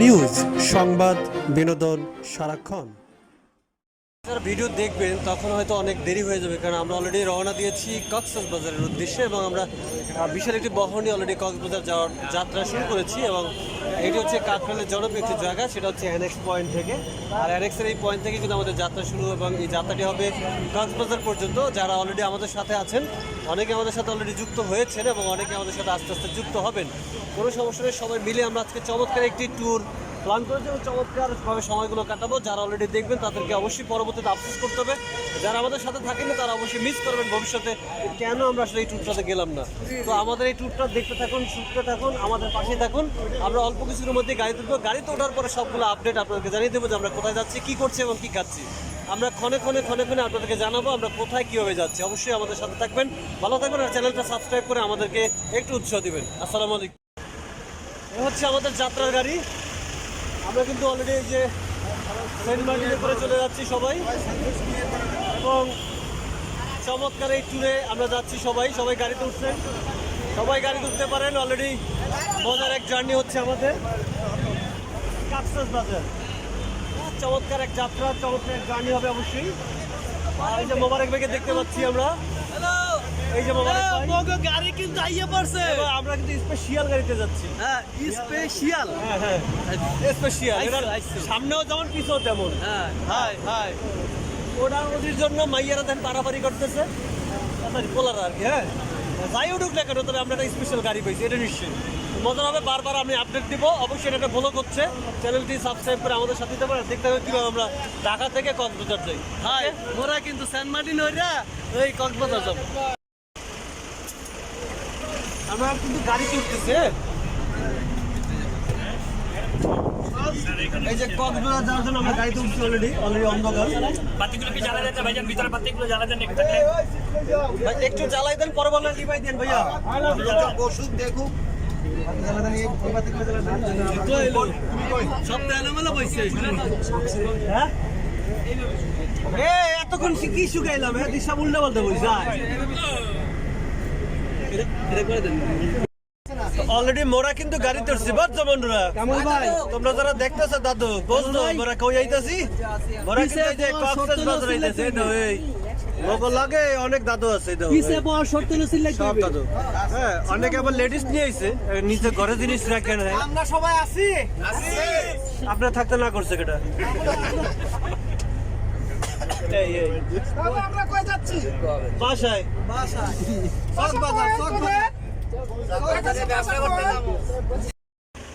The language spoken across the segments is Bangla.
নিউজ সংবাদ, বিনোদন, সারাক্ষণ। যারা ভিডিও দেখবেন, তখন হয়তো অনেক দেরি হয়ে যাবে, কারণ আমরা অলরেডি রওনা দিয়েছি কক্সবাজারের উদ্দেশ্যে এবং আমরা বিশাল একটি বহর নিয়ে অলরেডি কক্সবাজার যাওয়ার যাত্রা শুরু করেছি এবং এটি হচ্ছে কাকরালের জনপ্রিয় একটি জায়গা, সেটা হচ্ছে অ্যানেক্স পয়েন্ট থেকে। আর অ্যানেক্সের এই পয়েন্ট থেকে কিন্তু আমাদের যাত্রা শুরু এবং এই যাত্রাটি হবে কক্সবাজার পর্যন্ত। যারা অলরেডি আমাদের সাথে আছেন, অনেকে আমাদের সাথে অলরেডি যুক্ত হয়েছেন এবং অনেকে আমাদের সাথে আস্তে আস্তে যুক্ত হবেন। কোনো সমস্যা নেই, সবাই মিলে আমরা আজকে চমৎকার একটি ট্যুর প্ল্যান করেছি এবং চমৎকারভাবে সময়গুলো কাটাবো। যারা অলরেডি দেখবেন, তাদেরকে অবশ্যই পরবর্তীতে আফসোস করতে হবে। যারা আমাদের সাথে থাকেনি তারা অবশ্যই মিস করবেন ভবিষ্যতে। কেন আমরা আসলে এই ট্যুরটাতে গেলাম না? তো আমাদের এই ট্যুরটা দেখতে থাকুন, শুনতে থাকুন, আমাদের পাশে থাকুন। আমরা অল্প কিছুর মধ্যে গাড়ি তুলবো। গাড়িতে ওঠার পরে সবগুলো আপডেট আপনাদেরকে জানিয়ে দেবো যে আমরা কোথায় যাচ্ছি, কী করছি এবং কী খাচ্ছি। আমরা ক্ষণে ক্ষণে ক্ষণে ক্ষণে আপনাদেরকে জানাব আমরা কোথায়, কীভাবে যাচ্ছি। অবশ্যই আমাদের সাথে থাকবেন। ভালো থাকবেন আর চ্যানেলটা সাবস্ক্রাইব করে আমাদেরকে একটু উৎসাহ দিবেন। আসসালামু আলাইকুম। হচ্ছে আমাদের যাত্রার গাড়ি। আমরা কিন্তু অলরেডি এই যে সেন্ট মার্টিনে করে চলে যাচ্ছি সবাই। এবং চমৎকার এই ট্যুরে আমরা যাচ্ছি সবাই। সবাই গাড়িতে উঠছেন। সবাই গাড়িতে উঠতে পারেন। অলরেডি মজার এক জার্নি হচ্ছে আমাদের। কাকসাস বাজার। চমৎকার এক যাত্রা, চমৎকার এক জার্নি হবে অবশ্যই। আর এই যে মোবারক বেগে দেখতে পাচ্ছি আমরা। এই যে মোবারক গাড়ি কিন্তু আইয়া পড়ছে। আমরা কিন্তু স্পেশাল গাড়িতে যাচ্ছি। হ্যাঁ স্পেশাল হ্যাঁ হ্যাঁ আইসো, সামনেও যেমন পিছও তেমন। হ্যাঁ হাই হাই। ওটা ওদের জন্য মাইয়ারা দেন পারাপারি করতেছে। তাড়াতাড়ি পোলারা আর কি হ্যাঁ। যাই উঠুক না কেন তবে আমরা একটা স্পেশাল গাড়ি পাইছি এটা নিশ্চয়ই। মজা হবে বারবার আমি আপডেট দিব। অবশ্যই এটা একটা ব্লগ হচ্ছে। চ্যানেলটি সাবস্ক্রাইব করে আমাদের সাথে দিতে পারেন দেখতে হবে কীভাবে আমরা ঢাকা থেকে কক্সবাজার যাই। হাই মোরা কিন্তু সেন্ট মার্টিন হইরা ওই কক্সবাজার যাব। কিন্তু গাড়ি উঠতেছে এই যে কক্সবাজার যাওয়ার জন্য আমরা গাড়িতে উঠছি অলরেডি অলরেডি অন্ধকার। বাতিগুলো কি জ্বালা যাচ্ছে ভাইজান? ভিতরে বাতিগুলো জ্বালা যান একটু ভাই, একটু জ্বালাই দেন পরে বললেন লিভাই দেন ভাইয়া? ওষুধ দেখুক। সব এলোমেলো বইছে। হ্যাঁ? এ এতক্ষণ কি- কি শুকাইলাম হ্যাঁ? দিশা উল্টা বলতে বলছি দেন অলরেডি মোরা কিন্তু গাড়ি উঠছি বাদ বন্ধুরা? তোমরা যারা দেখতেছো দাদু বুঝতো মোরা কই আইতাছি? মোরা কিন্তু পিছে বাজার আইতাছে এই লোক লাগে অনেক দাদু আছে এই তো, পিছে। বড় শর্ত নছিল সব দাদু। হ্যাঁ অনেকে আবার লেডিস নিয়ে আইছে নিচে ঘরে জিনিস রাখেন হ্যাঁ আমরা সবাই আছি। আপনার থাকতে না করছে কেটা? এই এই। আমরা কই যাচ্ছি? বাসায়। কক্সবাজার কক্সবাজার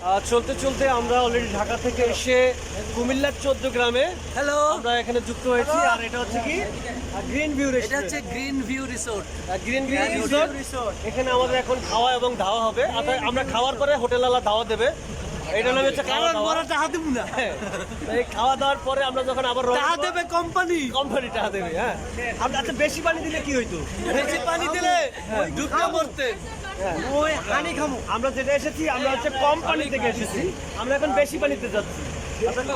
আহ, চলতে চলতে আমরা অলরেডি ঢাকা থেকে এসে কুমিল্লার চোদ্দ গ্রামে হ্যালো আমরা এখানে যুক্ত হয়েছি। আর এটা হচ্ছে কি? গ্রিন ভিউ এটা হচ্ছে green view resort green view resort এখানে আমাদের এখন খাওয়া এবং ধাওয়া হবে। আমরা খাওয়ার পরে হোটেলওয়ালা ধাওয়া দেবে। এটা নামে হচ্ছে খাওয়া কারণ দাওয়া। টাকা দিব না। হ্যাঁ, এই খাওয়া দাওয়ার পরে আমরা যখন আবার টাকা দেবে কোম্পানি কোম্পানি টাকা দেবে হ্যাঁ। আমরা আচ্ছা বেশি পানি দিলে কি হইতো? বেশি পানি দিলে ঢুকে মরতে। ওই হানি খামু আমরা যেটা এসেছি আমরা হচ্ছে কম পানি থেকে এসেছি। আমরা এখন বেশি পানিতে যাচ্ছি।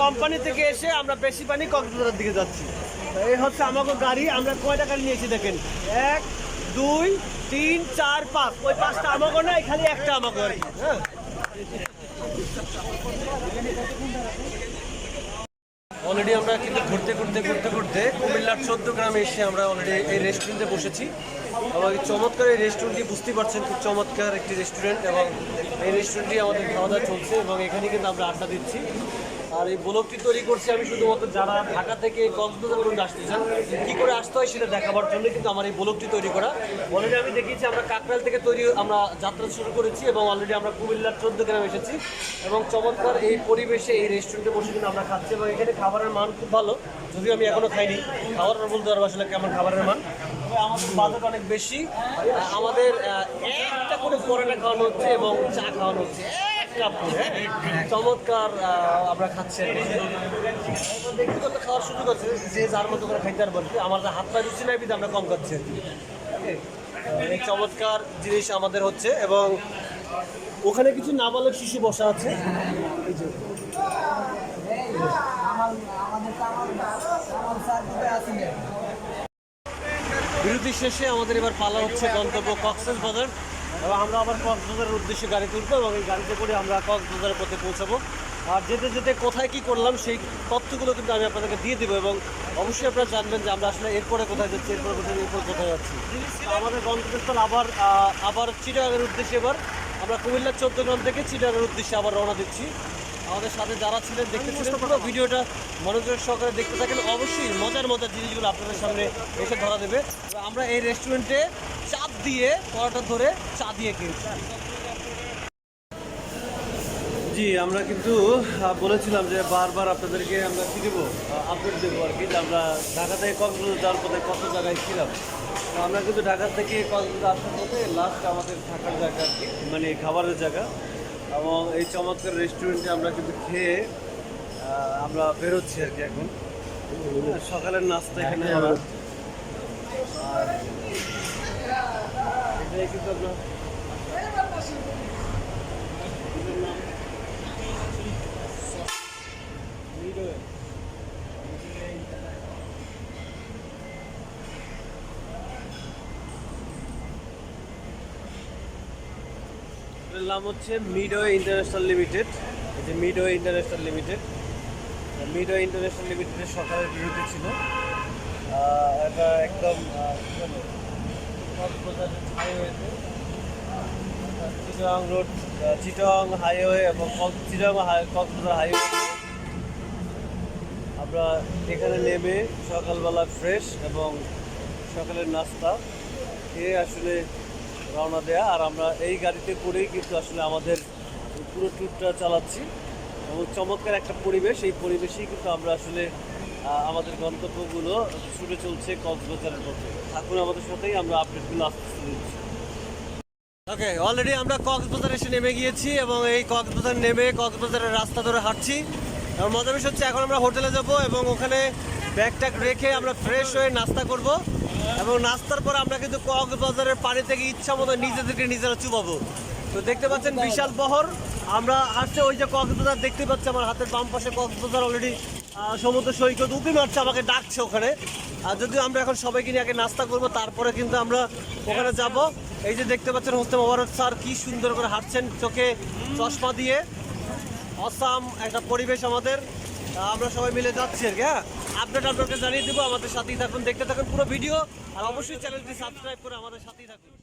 কোম্পানি থেকে এসে আমরা বেশি পানি কক্সবাজার দিকে যাচ্ছি। এই হচ্ছে আমাকে গাড়ি। আমরা কয়টা গাড়ি নিয়েছি দেখেন? এক দুই তিন চার পাঁচ। ওই পাঁচটা আমাকে নাই খালি একটা আমাকে হ্যাঁ। অলরেডি আমরা কিন্তু ঘুরতে ঘুরতে ঘুরতে ঘুরতে কুমিল্লার চোদ্দ গ্রামে এসে আমরা অলরেডি এই রেস্টুরেন্টে বসেছি। এবং চমৎকার এই রেস্টুরেন্টটি বুঝতেই পারছেন খুব চমৎকার একটি রেস্টুরেন্ট এবং এই রেস্টুরেন্টটি আমাদের খাওয়া দাওয়া চলছে এবং এখানে কিন্তু আমরা আড্ডা দিচ্ছি। আর এই ব্লগটি তৈরি করছি আমি শুধুমাত্র যারা ঢাকা থেকে কক্সবাজার পর্যন্ত আসতে চান, কী করে আসতে হয় সেটা দেখাবার জন্য কিন্তু আমার এই ব্লগটি তৈরি করা। অলরেডি আমি দেখিয়েছি, আমরা কাকরাল থেকে তৈরি, আমরা যাত্রা শুরু করেছি এবং অলরেডি আমরা কুমিল্লার চোদ্দ গ্রামে এসেছি এবং চমৎকার এই পরিবেশে এই রেস্টুরেন্টে বসে কিন্তু আমরা খাচ্ছি এবং এখানে খাবারের মান খুব ভালো, যদিও আমি এখনও খাইনি। খাবার বলতে পারব আসলে কেমন খাবারের মান। আমাদের বাজেট অনেক বেশি, আমাদের একটা করে পরোটা খাওয়ানো হচ্ছে এবং চা খাওয়ানো হচ্ছে? চমৎকার আমরা খাচ্ছি। ব্যক্তিগত খাওয়ার সুযোগ আছে, যে যার মতো করে খাইতে পারব। আমার হাত পা রুচি নাই বিধে আমরা কম খাচ্ছি। এই চমৎকার জিনিস আমাদের হচ্ছে এবং ওখানে কিছু নাবালক শিশু বসা আছে বিরতি শেষে আমাদের এবার পালা হচ্ছে গন্তব্য কক্সেস বাজার এবং আমরা আবার কক্সবাজারের উদ্দেশ্যে গাড়ি তুলবো এবং এই গাড়িতে করে আমরা কক্সবাজারের পথে পৌঁছাবো। আর যেতে যেতে কোথায় কি করলাম সেই তথ্যগুলো কিন্তু আমি আপনাদেরকে দিয়ে দেবো এবং অবশ্যই আপনারা জানবেন যে আমরা আসলে এরপরে কোথায় যাচ্ছি, এরপরে কোথায় এরপর কোথায় যাচ্ছি। আমাদের গন্তব্যস্থল আবার আবার চিটাগাংয়ের উদ্দেশ্যে এবার আমরা কুমিল্লার চৌদ্দগ্রাম থেকে চিটাগাংয়ের উদ্দেশ্যে আবার রওনা দিচ্ছি। আমাদের সাথে যারা ছিলেন দেখতেছিলেন পুরো ভিডিওটা মনোযোগ সহকারে দেখতে থাকেন। অবশ্যই মজার মজার জিনিসগুলো আপনাদের সামনে এসে ধরা দেবে। আমরা এই রেস্টুরেন্টে চাপ দিয়ে পরোটা ধরে চা দিয়ে কিনছি জি আমরা কিন্তু বলেছিলাম যে বারবার আপনাদেরকে আমরা কি দেবো? আপডেট দেবো আর কি যে আমরা ঢাকা থেকে কক্সবাজার যাওয়ার পথে কত জায়গায় ছিলাম। তো আমরা কিন্তু ঢাকা থেকে কক্সবাজার আসার পথে লাস্ট আমাদের থাকার জায়গা আর কি মানে খাবারের জায়গা। এবং এই চমৎকার রেস্টুরেন্টে আমরা কিন্তু খেয়ে আমরা বেরোচ্ছি আর কি এখন। সকালের নাস্তা এখানে আমরা আর এটাই কিন্তু আপনার এটার নাম হচ্ছে মিডওয়ে ইন্টারন্যাশনাল লিমিটেড। এই যে ইন্টারন্যাশনাল লিমিটেড। মিডওয়ে ইন্টারন্যাশনাল লিমিটেডের সকালের বিরতি ছিল। এটা একদম চিটং রোড চিটং হাইওয়ে এবং চিটং কক্সবাজার হাইওয়ে। আমরা এখানে নেমে সকালবেলা ফ্রেশ এবং সকালের নাস্তা খেয়ে আসলে রওনা দেয়া। আর আমরা এই গাড়িতে করেই কিন্তু আসলে আমাদের পুরো ট্যুরটা চালাচ্ছি। এবং চমৎকার একটা পরিবেশ। এই পরিবেশেই কিন্তু আমরা আসলে আমাদের গন্তব্যগুলো ছুটে চলছে কক্সবাজারের মধ্যে। থাকুন আমাদের সাথেই, আমরা আপডেটগুলো আসতে দিচ্ছি ওকে অলরেডি আমরা কক্সবাজার এসে নেমে গিয়েছি এবং এই কক্সবাজার নেমে কক্সবাজারের রাস্তা ধরে হাঁটছি। এবং মজার বিষয় হচ্ছে, এখন আমরা হোটেলে যাব এবং ওখানে ব্যাগ ট্যাগ রেখে আমরা ফ্রেশ হয়ে নাস্তা করব। এবং নাস্তার পর আমরা কিন্তু কক্সবাজারের পানি থেকে ইচ্ছা মতো নিজেদেরকে নিজেরা চুবাবো। তো দেখতে পাচ্ছেন বিশাল বহর। আমরা আসছে ওই যে কক্সবাজার দেখতে পাচ্ছি আমার হাতের বাম পাশে কক্সবাজার অলরেডি সমুদ্র সৈকত। উঁকি মারছে আমাকে ডাকছে ওখানে। আর যদিও আমরা এখন সবাইকে নিয়ে আগে নাস্তা করব তারপরে কিন্তু আমরা ওখানে যাব। এই যে দেখতে পাচ্ছেন হোস্তে মোবারক স্যার কি সুন্দর করে হাঁটছেন চোখে চশমা দিয়ে। অসাম একটা পরিবেশ আমাদের। আমরা সবাই মিলে যাচ্ছি আর কি হ্যাঁ? আপডেট আপনাকে জানিয়ে দেবো, আমাদের সাথেই থাকুন, দেখতে থাকুন পুরো ভিডিও আর অবশ্যই চ্যানেলটি সাবস্ক্রাইব করে আমাদের সাথেই থাকুন।